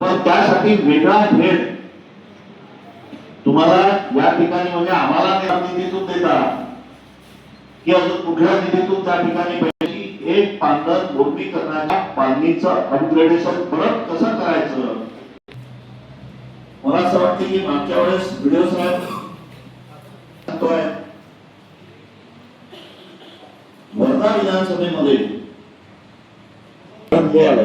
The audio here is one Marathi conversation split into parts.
पण त्यासाठी वेगळा हेड तुम्हाला या ठिकाणी म्हणजे आम्हाला निधीतून देता. की अजून कुठल्या निधीतून त्या ठिकाणी पैसे? एक पांढर मोडणी करण्याच्या पाणीचं अपग्रेडेशन परत कसं करायचं? मला असं वाटतं की मागच्या वेळेस व्हिडिओ साहेब सांगतोय. वर्धा विधानसभेमध्ये हे आलं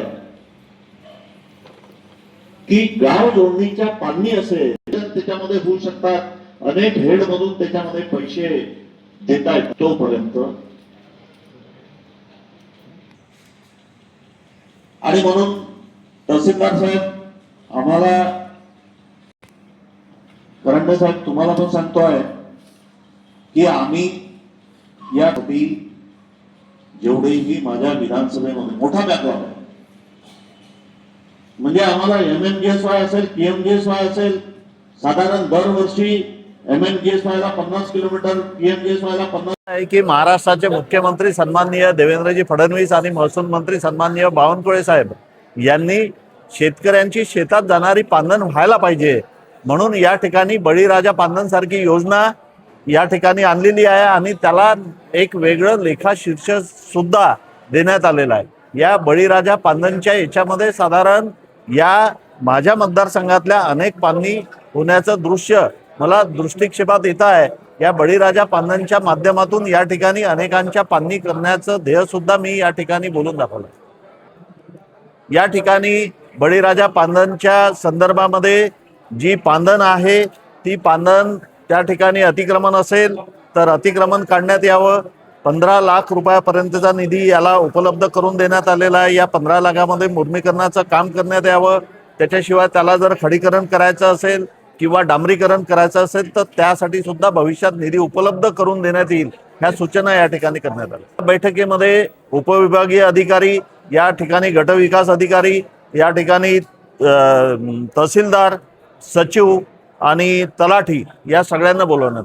की गाव जोडणीच्या पाणी असेल त्याच्यामध्ये होऊ शकतात. अनेक हेड मधून त्याच्यामध्ये पैसे देता येत तोपर्यंत. आणि म्हणून तहसीलदार साहेब आम्हाला करंडे साहेब तुम्हाला पण सांगतोय की आम्ही यासाठी जेवढेही माझ्या विधानसभेमध्ये मोठा बॅकग्राऊंड आहे म्हणजे आम्हाला M M G S Y असेल P M G S Y असेल साधारण दरवर्षी एम एम जी एस वायला पन्नास kilometre P M G S वायला पन्नास आहे की महाराष्ट्राचे मुख्यमंत्री सन्माननीय देवेंद्रजी फडणवीस आणि महसूल मंत्री सन्माननीय बावनकुळे साहेब यांनी शेतकऱ्यांची शेतात जाणारी पानन व्हायला पाहिजे. म्हणून या ठिकाणी बळीराजा पांदण सारखी योजना या ठिकाणी आणलेली आहे आणि त्याला एक वेगळं लेखा शीर्षक सुद्धा देण्यात आलेलं आहे. या बळीराजा पांदणच्या याच्यामध्ये साधारण या माझ्या मतदारसंघातल्या अनेक पाननी होण्याचं दृश्य मला दृष्टिक्षेपात येत आहे. या बळीराजा पानांच्या माध्यमातून या ठिकाणी अनेकांच्या पाननी करण्याचं ध्येय सुद्धा मी या ठिकाणी बोलून दाखवलं. या ठिकाणी बळीराजा पांदणच्या संदर्भामध्ये जी पांदण आहे ती पांदण त्या ठिकाणी अतिक्रमण असेल तर अतिक्रमण काढण्यात यावं. पंधरा लाख रुपयापर्यंतचा निधी याला उपलब्ध करून देण्यात आलेला आहे. या पंधरा लाखामध्ये मुर्मीकरणाचं काम करण्यात यावं. त्याच्याशिवाय त्याला जर खडीकरण करायचं असेल किंवा डांबरीकरण करायचं असेल तर त्यासाठी सुद्धा भविष्यात निधी उपलब्ध करून देण्यात येईल. ह्या सूचना या ठिकाणी करण्यात आल्या. बैठकीमध्ये उपविभागीय अधिकारी या ठिकाणी गटविकास अधिकारी या ठिकाणी तहसीलदार सचिव आणि तलाठी या सगळ्यांना बोलवण्यात